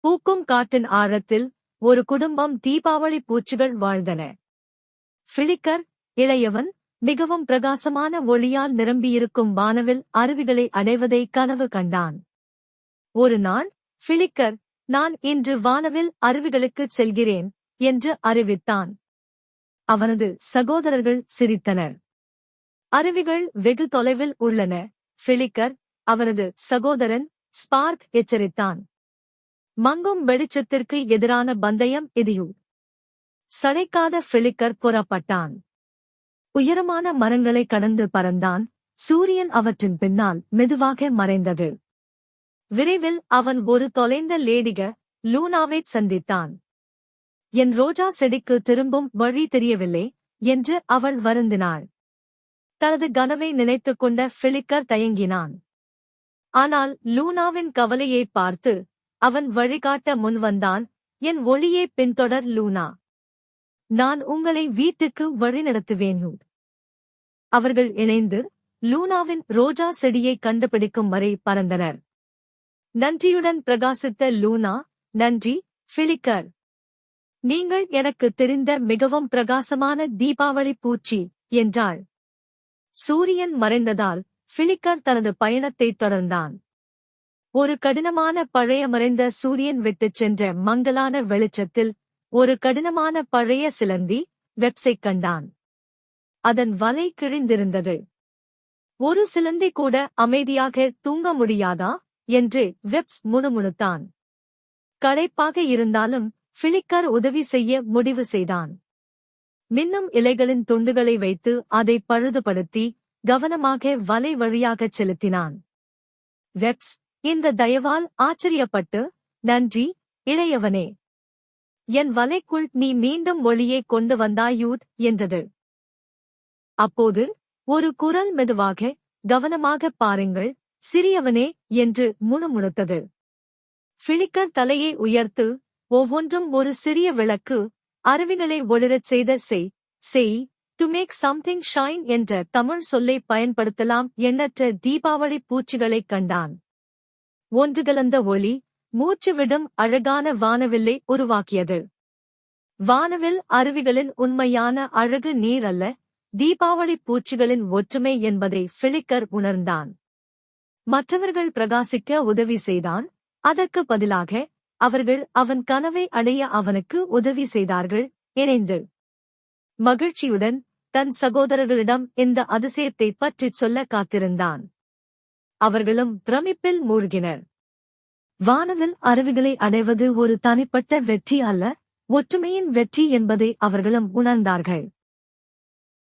பூக்கும் காட்டின் ஆழத்தில் ஒரு குடும்பம் தீபாவளி பூச்சிகள் வாழ்ந்தன. பிலிக்கர் இளையவன் மிகவும் பிரகாசமான ஒளியால் நிரம்பியிருக்கும் வானவில் அருவிகளை அடைவதை கனவு கண்டான். ஒரு நாள் பிலிக்கர் நான் இன்று வானவில் அருவிகளுக்குச் செல்கிறேன் என்று அறிவித்தான். அவனது சகோதரர்கள் சிரித்தனர். அருவிகள் வெகு தொலைவில் உள்ளன. பிலிக்கர் அவனது சகோதரன் ஸ்பார்க் எச்சரித்தான். மங்கும் வெளிச்சத்திற்கு எதிரான பந்தயம் இதியு சளைக்காத ஃபிலிக்கர் புறப்பட்டான். உயரமான மரங்களை கடந்து பறந்தான். சூரியன் அவற்றின் பின்னால் மெதுவாக மறைந்தது. விரைவில் அவன் ஒரு தொலைந்த லேடிக லூனாவைச் சந்தித்தான். என் ரோஜா செடிக்கு திரும்பும் வழி தெரியவில்லை என்று அவள் வருந்தினாள். தனது கனவை நினைத்துக் கொண்ட பிலிக்கர் தயங்கினான். ஆனால் லூனாவின் கவலையை பார்த்து அவன் வழிகாட்ட முன்வந்தான். என் ஒளியே பின்தொடர் லூனா. நான் உங்களை வீட்டுக்கு வழிநடத்துவேன் அவர்கள் இணைந்து லூனாவின் ரோஜா செடியை கண்டுபிடிக்கும் வரை பறந்தனர். நன்றியுடன் பிரகாசித்த லூனா நன்றி பிலிக்கர் நீங்கள் எனக்கு தெரிந்த மிகவும் பிரகாசமான தீபாவளி பூச்சி என்றாள். சூரியன் மறைந்ததால் பிலிக்கர் தனது பயணத்தைத் தொடர்ந்தான். ஒரு கடினமான பழைய மறைந்த சூரியன் விட்டுச் சென்ற மங்கலான வெளிச்சத்தில் ஒரு கடினமான பழைய சிலந்தி வெப்சை கண்டான். அதன் வலை கிழிந்திருந்தது. ஒரு சிலந்தி கூட அமைதியாக தூங்க முடியாதா? என்று வெப்ஸ் முணுமுணுத்தான். களைப்பாக இருந்தாலும் பிளிக்கர் உதவி செய்ய முடிவு செய்தான். மின்னும் இலைகளின் துண்டுகளை வைத்து அதை பழுதுபடுத்தி கவனமாக வலை வழியாகச் செலுத்தினான். வெப்ஸ் இந்த தயவால் ஆச்சரியப்பட்டு நன்றி இளையவனே. என் வலைக்குள் நீ மீண்டும் ஒளியை கொண்டு வந்தாயூட் என்றது. அப்போது ஒரு குரல் மெதுவாக கவனமாகப் பாருங்கள் சிறியவனே என்று முணுமுணுத்தது. பிளிக்கர் தலையை உயர்த்து ஒவ்வொன்றும் ஒரு சிறிய விளக்கு அருவிகளை ஒளிரச் செய்த செய் செய் டு மேக் சம்திங் ஷைன் என்ற தமிழ் சொல்லை பயன்படுத்தலாம் எண்ணற்ற தீபாவளி பூச்சிகளைக் கண்டான். ஒன்று கலந்த ஒளி மூச்சுவிடும் அழகான வானவில்லை உருவாக்கியது. வானவில் அருவிகளின் உண்மையான அழகு நீர் அல்ல தீபாவளி பூச்சிகளின் ஒற்றுமை என்பதை பிலிக்கர் உணர்ந்தான். மற்றவர்கள் பிரகாசிக்க உதவி செய்தான் அதற்கு பதிலாக அவர்கள் அவன் கனவை அடைய அவனுக்கு உதவி செய்தார்கள் இணைந்து. மகிழ்ச்சியுடன் தன் சகோதரர்களிடம் இந்த அதிசயத்தை பற்றிச் சொல்ல காத்திருந்தான். அவர்களும் பிரமிப்பில் மூழ்கினர். வானவில் அருவிகளை அடைவது ஒரு தனிப்பட்ட வெற்றி அல்ல ஒற்றுமையின் வெற்றி என்பதை அவர்களும் உணர்ந்தார்கள்.